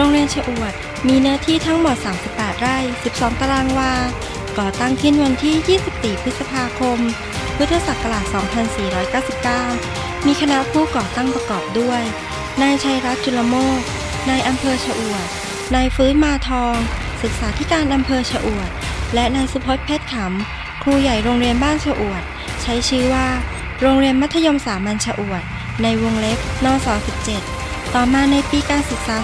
โรงเรียนชะอวด มีเนื้อที่ทั้งหมด 38 ไร่ 12 ตารางวา ก่อตั้งขึ้นวันที่ 24 พฤษภาคม พุทธศักราช 2499 มีคณะผู้ก่อตั้งประกอบด้วย นายชัยรัตน์จุลโมก นายอำเภอชะอวด นายฟื้นมาทอง ศึกษาธิการอำเภอชะอวด และนายสุพจน์เพชรขำ ครูใหญ่โรงเรียนบ้านชะอวด ใช้ชื่อว่า โรงเรียนมัธยมสามัญชะอวด ในวงเล็บนศ17 ต่อมาในปีการศึกษา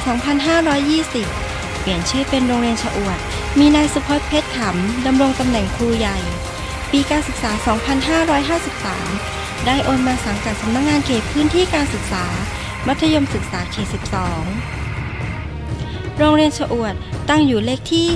2520 เปลี่ยนชื่อเป็นโรงเรียนชะอวด มีนายสุพจน์เพชรขำดำรงตำแหน่งครูใหญ่ ปีการศึกษา 2553 ได้โอนมาสังกัดสำนักงงานเขตพื้นที่การศึกษา มัธยมศึกษาเขต 12 โรงเรียนชะอวดตั้งอยู่เลขที่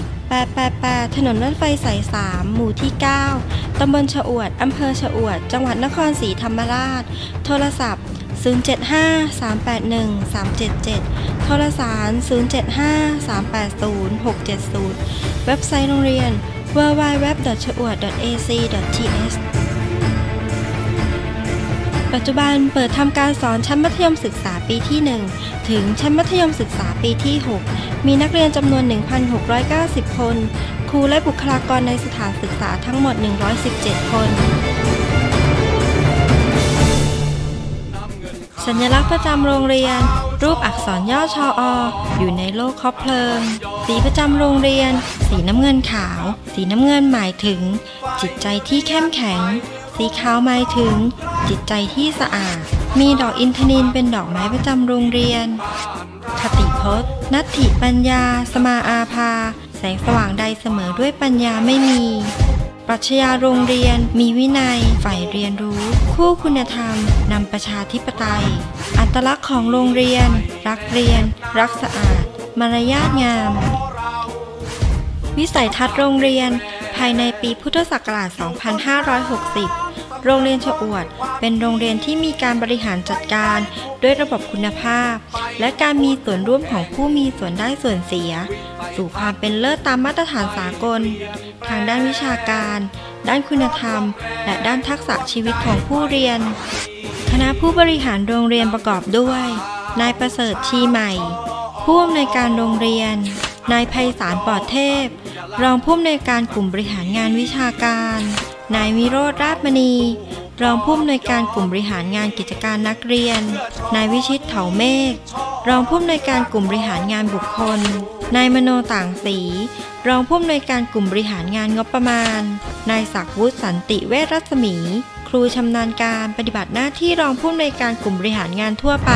888 ถนนรถไฟสาย 3 หมู่ที่ 9 ตำบลชะอวด อำเภอชะอวด จังหวัดนครศรีธรรมราช โทรศัพท์ 075-381-377 โทรสาร 075-380-670 เว็บไซต์โรงเรียน www.chawad.ac.th ปัจจุบันเปิดทำการสอนชั้นมัธยมศึกษาปีที่ 1 ถึงชั้นมัธยมศึกษาปีที่ 6 มีนักเรียนจำนวน 1,690 คน ครูและบุคลากรในสถานศึกษาทั้งหมด 117 คน สัญลักษณ์ประจำโรงเรียน รูปอักษรย่อชอออยู่ในโลกคบเพลิง สีประจำโรงเรียน สีน้ำเงินขาว สีน้ำเงินหมายถึง จิตใจที่เข้มแข็ง สีขาวหมายถึง จิตใจที่สะอาด มีดอกอินทนิลเป็นดอกไม้ประจำโรงเรียน คติพจน์ นัตถิปัญญา สมาอาภา แสงสว่างใดเสมอด้วยปัญญาไม่มี ปรัชญาโรงเรียน มีวินัย ฝ่ายเรียนรู้ คู่คุณธรรม นำประชาธิปไตย อัตลักษณ์ของโรงเรียน รักเรียน รักสะอาด มารยาทงาม วิสัยทัศน์โรงเรียน ภายในปีพุทธศักราช 2560โรงเรียนชะอวด เป็นโรงเรียนที่มีการบริหารจัดการ ด้วยระบบคุณภาพ และการมีส่วนร่วมของผู้มีส่วนได้ส่วนเสีย สู่ความเป็นเลิศตามมาตรฐานสากล ทางด้านวิชาการ ด้านคุณธรรม และด้านทักษะชีวิตของผู้เรียน คณะผู้บริหารโรงเรียนประกอบด้วย นายประเสริฐชีใหม่ ผู้อำนวยการโรงเรียน นายไพศาลปอดเทพ รองผู้อำนวยการกลุ่มบริหารงานวิชาการ นายวิโรธราชมณีรองผู้อำนวยการกลุ่มบริหารงานกิจการนักเรียน นายวิชิตเถาเมฆ รองผู้อำนวยการกลุ่มบริหารงานบุคคล นายมโนต่างสีรองผู้อำนวยการกลุ่มบริหารงานงบประมาณ นายศักดิ์วุฒิสันติเวชรัศมี ครูชำนาญการปฏิบัติหน้าที่รองผู้อำนวยการกลุ่มบริหารงานทั่วไป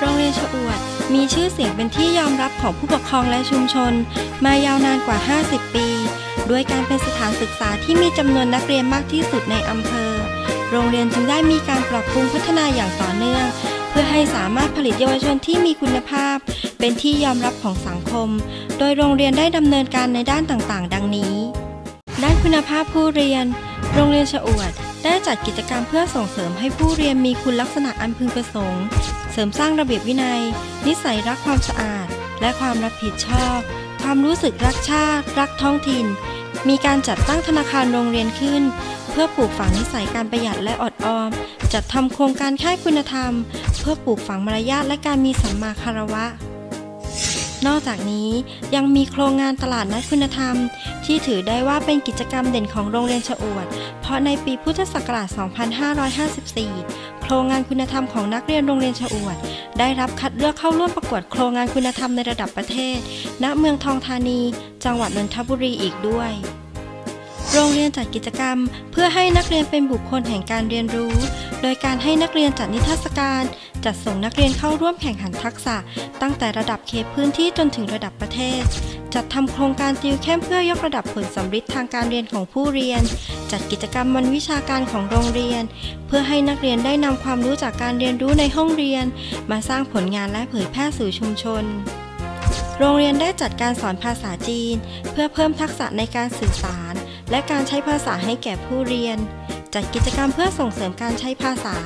โรงเรียนชอวด มีชื่อเสียงเป็นที่ยอมรับของผู้ปกครองและชุมชน มายาวนานกว่า 50 ปีด้วยการเป็นสถานศึกษาที่มีจำนวนนักเรียนมากที่สุดในอำเภอ โรงเรียนจึงได้มีการปรับปรุงพัฒนาอย่างต่อเนื่อง เพื่อให้สามารถผลิตเยาวชนที่มีคุณภาพ เป็นที่ยอมรับของสังคม โดยโรงเรียนได้ดำเนินการในด้านต่างๆ ดังนี้ ด้านคุณภาพผู้เรียน โรงเรียนชะอวด ได้จัดกิจกรรมเพื่อส่งเสริมให้ผู้เรียนมีคุณลักษณะอันพึงประสงค์ เสริมสร้างระเบียบวินัย นิสัยรักความสะอาด และความรับผิดชอบ ความรู้สึกรักชาติ รักท้องถิ่น มีการจัดตั้งธนาคารโรงเรียนขึ้นเพื่อปลูกฝังนิสัยการประหยัดและอดออม จัดทำโครงการค่ายคุณธรรม เพื่อปลูกฝังมารยาทและการมีสัมมาคารวะ นอกจากนี้ยังมีโครงงานตลาดนัดคุณธรรม ที่ถือได้ว่าเป็นกิจกรรมเด่นของโรงเรียนชะอวด เพราะในปีพุทธศักราช 2554 โครงงานคุณธรรมของนักเรียนโรงเรียนชะอวด ได้รับคัดเลือกเข้าร่วมประกวดโครงงานคุณธรรมในระดับประเทศ ณ เมืองทองธานี จังหวัดนนทบุรีอีกด้วยโรงเรียนจัดกิจกรรม เพื่อให้นักเรียนเป็นบุคคลแห่งการเรียนรู้ โดยการให้นักเรียนจัดนิทรรศการ จัดส่งนักเรียนเข้าร่วมแข่งขันทักษะ ตั้งแต่ระดับเขตพื้นที่จนถึงระดับประเทศ จัดทำโครงการติวเข้มเพื่อยกระดับผลสำฤทธิ์ทางการเรียนของผู้เรียน จัดกิจกรรมวันวิชาการของโรงเรียน เพื่อให้นักเรียนได้นำความรู้จากการเรียนรู้ในห้องเรียน มาสร้างผลงานและเผยแพร่สู่ชุมชนโรงเรียนได้จัดการสอนภาษาจีน เพื่อเพิ่มทักษะในการสื่อสาร และการใช้ภาษาให้แก่ผู้เรียน จัดกิจกรรมเพื่อส่งเสริมการใช้ภาษา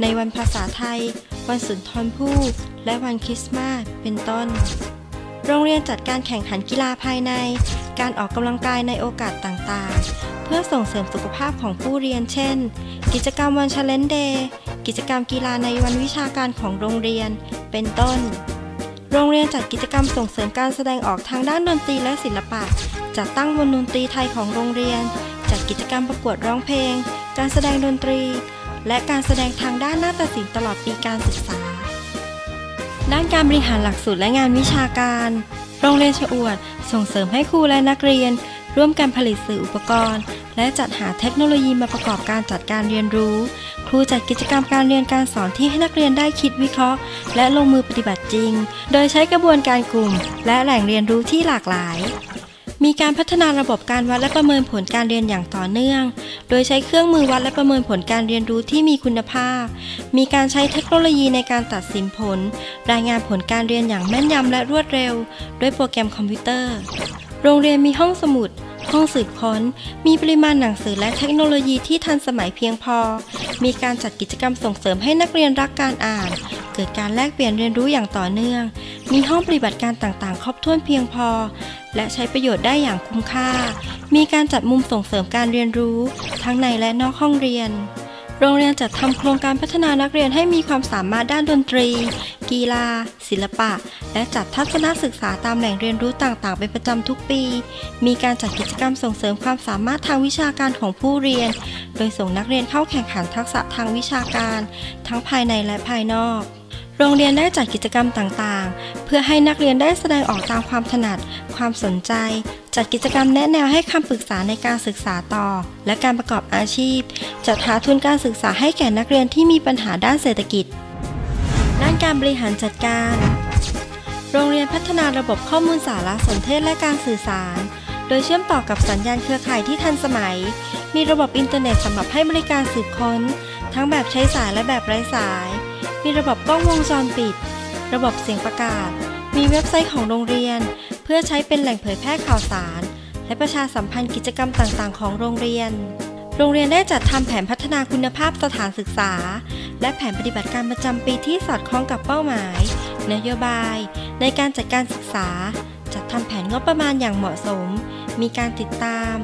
ในวันภาษาไทย วันสุนทรภู่และวันคริสต์มาสเป็นต้น โรงเรียนจัดการแข่งขันกีฬาภายใน การออกกำลังกายในโอกาสต่างๆ เพื่อส่งเสริมสุขภาพของผู้เรียนเช่น กิจกรรมวันช l เลนเดย์กิจกรรมกีฬาในวันวิชาการของโรงเรียน เป็นต้น โรงเรียนจัดกิจกรรมส่งเสริมการแสดงออกทางด้านดนตรีและศิลปะ จัดตั้งวงดนตรีไทยของโรงเรียน จัดกิจกรรมประกวดร้องเพลง การแสดงดนตรี และการแสดงทางด้านนาฏศิลป์ตลอดปีการศึกษา ด้านการบริหารหลักสูตรและงานวิชาการ โรงเรียนชอวด ส่งเสริมให้ครูและนักเรียน ร่วมกันผลิตสื่ออุปกรณ์ และจัดหาเทคโนโลยีมาประกอบการจัดการเรียนรู้ ครูจัดกิจกรรมการเรียนการสอนที่ให้นักเรียนได้คิดวิเคราะห์ และลงมือปฏิบัติจริง โดยใช้กระบวนการกลุ่ม และแหล่งเรียนรู้ที่หลากหลาย มีการพัฒนาระบบการวัดและประเมินผลการเรียนอย่างต่อเนื่อง โดยใช้เครื่องมือวัดและประเมินผลการเรียนรู้ที่มีคุณภาพ มีการใช้เทคโนโลยีในการตัดสินผล รายงานผลการเรียนอย่างแม่นยำและรวดเร็ว ด้วยโปรแกรมคอมพิวเตอร์ โรงเรียนมีห้องสมุด ห้องสืบค้น มีปริมาณหนังสือและเทคโนโลยีที่ทันสมัยเพียงพอ มีการจัดกิจกรรมส่งเสริมให้นักเรียนรักการอ่าน เกิดการแลกเปลี่ยนเรียนรู้อย่างต่อเนื่อง มีห้องปฏิบัติการต่างๆ ครบถ้วนเพียงพอ และใช้ประโยชน์ได้อย่างคุ้มค่า มีการจัดมุมส่งเสริมการเรียนรู้ ทั้งในและนอกห้องเรียน โรงเรียนจัดทำโครงการพัฒนานักเรียนให้มีความสามารถด้านดนตรี กีฬา ศิลปะ และจัดทัศนศึกษาตามแหล่งเรียนรู้ต่างๆ เป็นประจำทุกปี มีการจัดกิจกรรมส่งเสริมความสามารถทางวิชาการของผู้เรียน โดยส่งนักเรียนเข้าแข่งขันทักษะทางวิชาการ ทั้งภายในและภายนอกโรงเรียนได้จัดกิจกรรมต่างๆ เพื่อให้นักเรียนได้แสดงออกตามความถนัด ความสนใจ จัดกิจกรรมแนะแนวให้คำปรึกษาในการศึกษาต่อ และการประกอบอาชีพ จัดหาทุนการศึกษาให้แก่นักเรียนที่มีปัญหาด้านเศรษฐกิจ ด้านการบริหารจัดการ โรงเรียนพัฒนาระบบข้อมูลสารสนเทศและการสื่อสาร โดยเชื่อมต่อกับสัญญาณเครือข่ายที่ทันสมัย มีระบบอินเทอร์เน็ตสำหรับให้บริการสืบค้น ทั้งแบบใช้สายและแบบไร้สาย มีระบบกล้องวงจรปิด ระบบเสียงประกาศ มีเว็บไซต์ของโรงเรียน พื่อใช้เป็นแหล่งเผยแพร่ข่าวสาร และประชาสัมพันธ์กิจกรรมต่างๆ ของโรงเรียน โรงเรียนได้จัดทำแผนพัฒนาคุณภาพสถานศึกษา และแผนปฏิบัติการประจำปีที่สอดคล้องกับเป้าหมาย นโยบาย ในการจัดการศึกษา จัดทำแผนงบประมาณอย่างเหมาะสม มีการติดตาม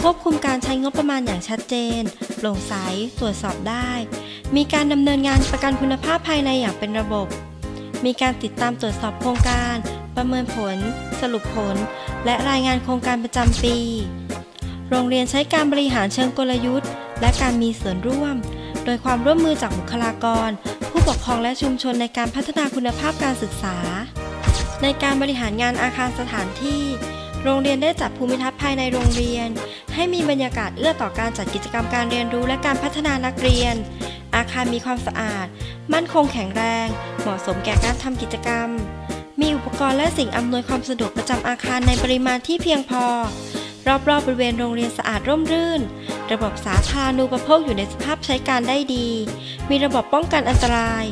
ควบคุมการใช้งบประมาณอย่างชัดเจนโปร่งใสตรวจสอบได้ มีการดำเนินงานประกันคุณภาพภายในอย่างเป็นระบบ มีการติดตามตรวจสอบโครงการ ประเมินผล สรุปผล และรายงานโครงการประจำปี โรงเรียนใช้การบริหารเชิงกลยุทธ์ และการมีส่วนร่วม โดยความร่วมมือจากบุคลากร ผู้ปกครองและชุมชนในการพัฒนาคุณภาพการศึกษา ในการบริหารงานอาคารสถานที่ โรงเรียนได้จัดภูมิทัศน์ภายในโรงเรียน ให้มีบรรยากาศเอื้อต่อการจัดกิจกรรมการเรียนรู้และการพัฒนานักเรียน อาคารมีความสะอาด มั่นคงแข็งแรง เหมาะสมแก่การทำกิจกรรม มีอุปกรณ์และสิ่งอำนวยความสะดวกประจำอาคารในปริมาณที่เพียงพอ รอบๆบริเวณโรงเรียนสะอาดร่มรื่น ระบบสาธารณูปโภคอยู่ในสภาพใช้การได้ดี มีระบบป้องกันอันตราย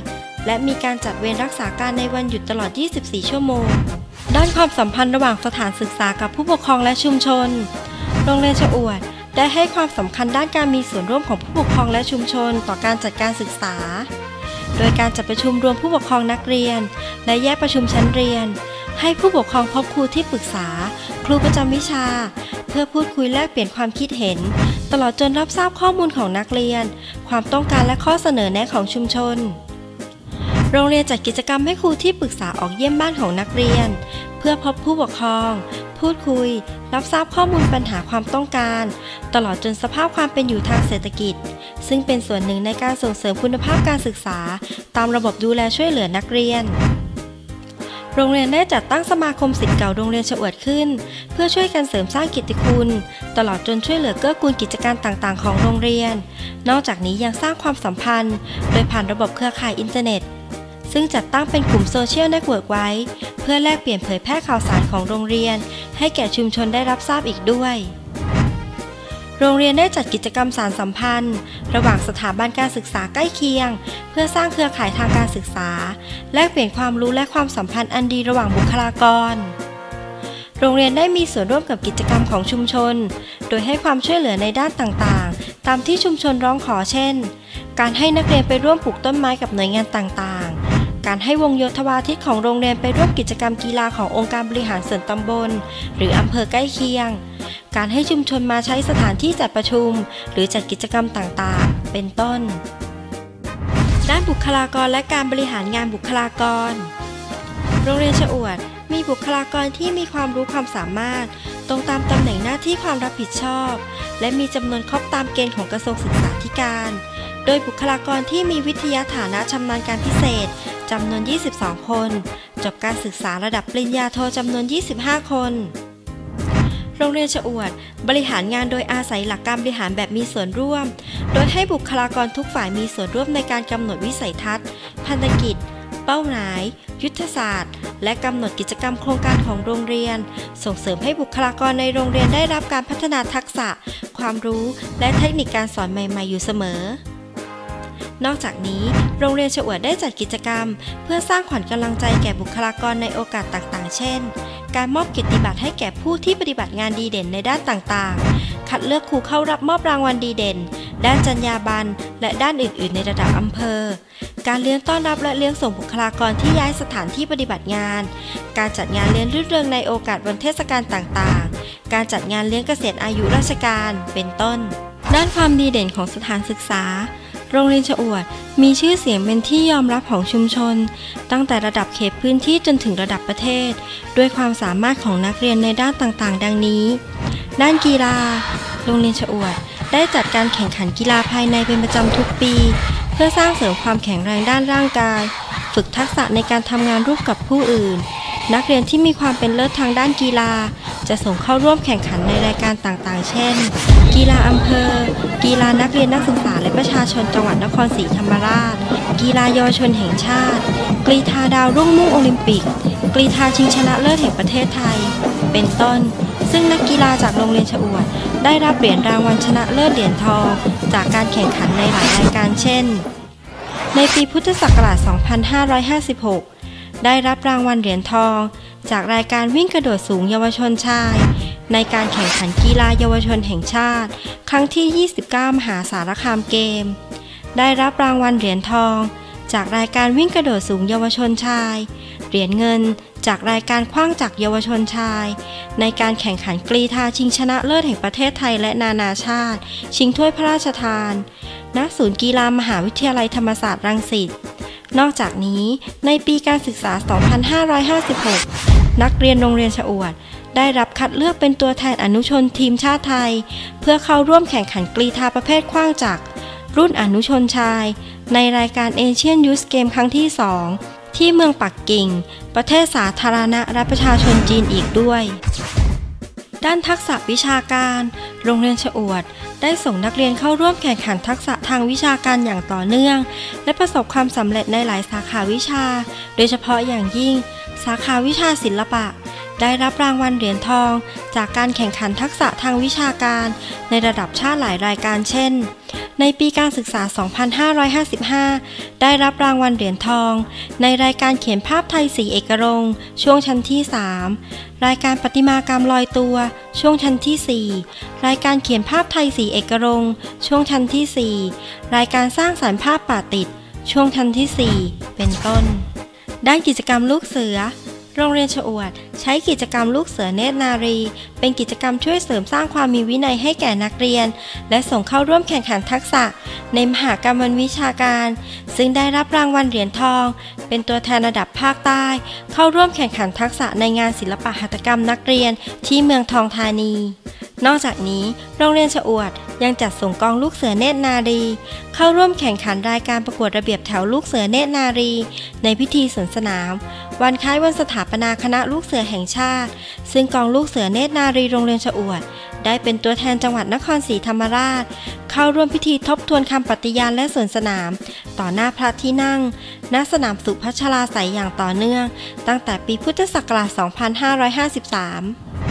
และมีการจัดเวรรักษาการในวันหยุดตลอด 24 ชั่วโมง ด้านความสัมพันธ์ระหว่างสถานศึกษากับผู้ปกครองและชุมชน โรงเรียนชะอวดได้ให้ความสำคัญด้านการมีส่วนร่วมของผู้ปกครองและชุมชน ต่อการจัดการศึกษา โดยการจัดประชุมรวมผู้ปกครองนักเรียน และแยกประชุมชั้นเรียน ให้ผู้ปกครองพบครูที่ปรึกษา ครูประจำวิชา เพื่อพูดคุยแลกเปลี่ยนความคิดเห็น ตลอดจนรับทราบข้อมูลของนักเรียน ความต้องการและข้อเสนอแนะของชุมชน โรงเรียนจัดกิจกรรมให้ครูที่ปรึกษาออกเยี่ยมบ้านของนักเรียน เพื่อพบผู้ปกครอง พูดคุย รับทราบข้อมูลปัญหาความต้องการ ตลอดจนสภาพความเป็นอยู่ทางเศรษฐกิจ ซึ่งเป็นส่วนหนึ่งในการส่งเสริมคุณภาพการศึกษา ตามระบบดูแลช่วยเหลือนักเรียนโรงเรียนได้จัดตั้งสมาคมศิษย์เก่าโรงเรียนชะอวดขึ้น เพื่อช่วยกันเสริมสร้างกิตติคุณ ตลอดจนช่วยเหลือเกื้อกูลกิจการต่างๆ ของโรงเรียน นอกจากนี้ยังสร้างความสัมพันธ์ โดยผ่านระบบเครือข่ายอินเทอร์เน็ต ซึ่งจัดตั้งเป็นกลุ่มโซเชียลเน็ตเวิร์กไว้ พื่อแลกเปลี่ยนเผยแพร่ข่าวสารของโรงเรียน ให้แก่ชุมชนได้รับทราบอีกด้วย โรงเรียนได้จัดกิจกรรมสารสัมพันธ์ ระหว่างสถาบันการศึกษาใกล้เคียง เพื่อสร้างเครือข่ายทางการศึกษา แลกเปลี่ยนความรู้และความสัมพันธ์อันดีระหว่างบุคลากรโรงเรียนได้มีส่วนร่วมกับกิจกรรมของชุมชน โดยให้ความช่วยเหลือในด้านต่างๆ ตามที่ชุมชนร้องขอเช่น การให้นักเรียนไปร่วมปลูกต้นไม้กับหน่วยงานต่างๆ การให้วงโยธวาทิตของโรงเรียนไปร่วมกิจกรรมกีฬาขององค์การบริหารส่วนตำบล หรืออำเภอใกล้เคียง การให้ชุมชนมาใช้สถานที่จัดประชุม หรือจัดกิจกรรมต่างๆ เป็นต้น ด้านบุคลากรและการบริหารงานบุคลากร โรงเรียนชะอวด มีบุคลากรที่มีความรู้ความสามารถ ตรงตามตำแหน่งหน้าที่ความรับผิดชอบ และมีจำนวนครบตามเกณฑ์ของกระทรวงศึกษาธิการโดยบุคลากรที่มีวิทยาฐานะชำนาญการพิเศษ จำนวน 22 คน จบการศึกษาระดับปริญญาโทจำนวน 25 คน โรงเรียนชอวด บริหารงานโดยอาศัยหลักการบริหารแบบมีส่วนร่วม โดยให้บุคลากรทุกฝ่ายมีส่วนร่วมในการกำหนดวิสัยทัศน์ พันธกิจ เป้าหมาย ยุทธศาสตร์ และกำหนดกิจกรรมโครงการของโรงเรียน ส่งเสริมให้บุคลากรในโรงเรียนได้รับการพัฒนาทักษะ ความรู้ และเทคนิคการสอนใหม่ ๆ อยู่เสมอ นอกจากนี้ โรงเรียนชวดได้จัดกิจกรรม เพื่อสร้างขวัญกำลังใจแก่บุคลากรในโอกาสต่างๆ เช่น การมอบเกียรติบัตรให้แก่ผู้ที่ปฏิบัติงานดีเด่นในด้านต่างๆ คัดเลือกครูเข้ารับมอบรางวัลดีเด่น ด้านจรรยาบรรณและด้านอื่น ๆ ในระดับอำเภอ การเลี้ยงต้อนรับและเลี้ยงส่งบุคลากรที่ย้ายสถานที่ปฏิบัติงาน การจัดงานเลี้ยงรื่นเริงในโอกาสวันเทศกาลต่างๆ การจัดงานเลี้ยงเกษียณอายุราชการ เป็นต้นด้านความดีเด่นของสถานศึกษา โรงเรียนชะอวด มีชื่อเสียงเป็นที่ยอมรับของชุมชน ตั้งแต่ระดับเขตพื้นที่จนถึงระดับประเทศ ด้วยความสามารถของนักเรียนในด้านต่างๆ ดังนี้ ด้านกีฬา โรงเรียนชะอวด ได้จัดการแข่งขันกีฬาภายในเป็นประจำทุกปี เพื่อสร้างเสริมความแข็งแรงด้านร่างกาย ฝึกทักษะในการทำงานร่วมกับผู้อื่น นักเรียนที่มีความเป็นเลิศทางด้านกีฬา จะส่งเข้าร่วมแข่งขันในรายการต่างๆ เช่น กีฬาอำเภอ กีฬานักเรียนนักศึกษาและประชาชนจังหวัดนครศรีธรรมราช กีฬาเยาวชนแห่งชาติ กรีธาดาวรุ่งมุ่งโอลิมปิก กรีธาชิงชนะเลิศแห่งประเทศไทย เป็นต้น ซึ่งนักกีฬาจากโรงเรียนชอวด ได้รับเหรียญรางวัลชนะเลิศเหรียญทอง จากการแข่งขันในหลายรายการเช่น ในปีพุทธศักราช 2556 ได้รับรางวัลเหรียญทอง จากรายการวิ่งกระโดดสูงเยาวชนชาย ในการแข่งขันกีฬาเยาวชนแห่งชาติ ครั้งที่ 29 มหาสารคามเกม ได้รับรางวัลเหรียญทอง จากรายการวิ่งกระโดดสูงเยาวชนชาย เหรียญเงินจากรายการคว้างจักรเยาวชนชาย ในการแข่งขันกรีธาชิงชนะเลิศแห่งประเทศไทยและนานาชาติ ชิงถ้วยพระราชทาน ณ ศูนย์กีฬามหาวิทยาลัยธรรมศาสตร์รังสิต นอกจากนี้ในปีการศึกษา 2556 นักเรียนโรงเรียนชะอวด ได้รับคัดเลือกเป็นตัวแทนอนุชนทีมชาติไทย เพื่อเข้าร่วมแข่งขันกรีธาประเภทคว้างจักรรุ่นอนุชนชาย ในรายการเอเชียนยูสเกมครั้งที่ 2 ที่เมืองปักกิ่ง ประเทศสาธารณรัฐประชาชนจีนอีกด้วย ด้านทักษะวิชาการ โรงเรียนชะอวด ได้ส่งนักเรียนเข้าร่วมแข่งขันทักษะทางวิชาการอย่างต่อเนื่อง และประสบความสำเร็จในหลายสาขาวิชา โดยเฉพาะอย่างยิ่ง สาขาวิชาศิลปะ ได้รับรางวัลเหรียญทอง จากการแข่งขันทักษะทางวิชาการ ในระดับชาติหลายรายการเช่น ในปีการศึกษา 2555 ได้รับรางวัลเหรียญทอง ในรายการเขียนภาพไทยสีเอกรงช่วงชั้นที่ 3 รายการประติมากรรมลอยตัว ช่วงชั้นที่ 4 รายการเขียนภาพไทยสีเอกรงช่วงชั้นที่ 4 รายการสร้างสรรค์ภาพป่าติด ช่วงชั้นที่ 4 เป็นต้น ด้านกิจกรรมลูกเสือ โรงเรียนชอวด ใช้กิจกรรมลูกเสือเนตรนารี เป็นกิจกรรมช่วยเสริมสร้างความมีวินัยให้แก่นักเรียน และส่งเข้าร่วมแข่งขันทักษะ ในมหากรรมวันวิชาการ ซึ่งได้รับรางวัลเหรียญทอง เป็นตัวแทนระดับภาคใต้ เข้าร่วมแข่งขันทักษะในงานศิลปะหัตถกรรมนักเรียนที่เมืองทองธานี นอกจากนี้ โรงเรียนชอวดยังจัดส่งกองลูกเสือเนตรนารี เข้าร่วมแข่งขันรายการประกวดระเบียบแถวลูกเสือเนตรนารี ในพิธีสวนสนาม วันคล้ายวันสถาปนาคณะลูกเสือแห่งชาติ ซึ่งกองลูกเสือเนตรนารีโรงเรียนชอวด ได้เป็นตัวแทนจังหวัดนครศรีธรรมราช เข้าร่วมพิธีทบทวนคำปฏิญาณและสวนสนาม ต่อหน้าพระที่นั่ง ณสนามสุพัชราไสยอย่างต่อเนื่อง ตั้งแต่ปีพุทธศักราช 2553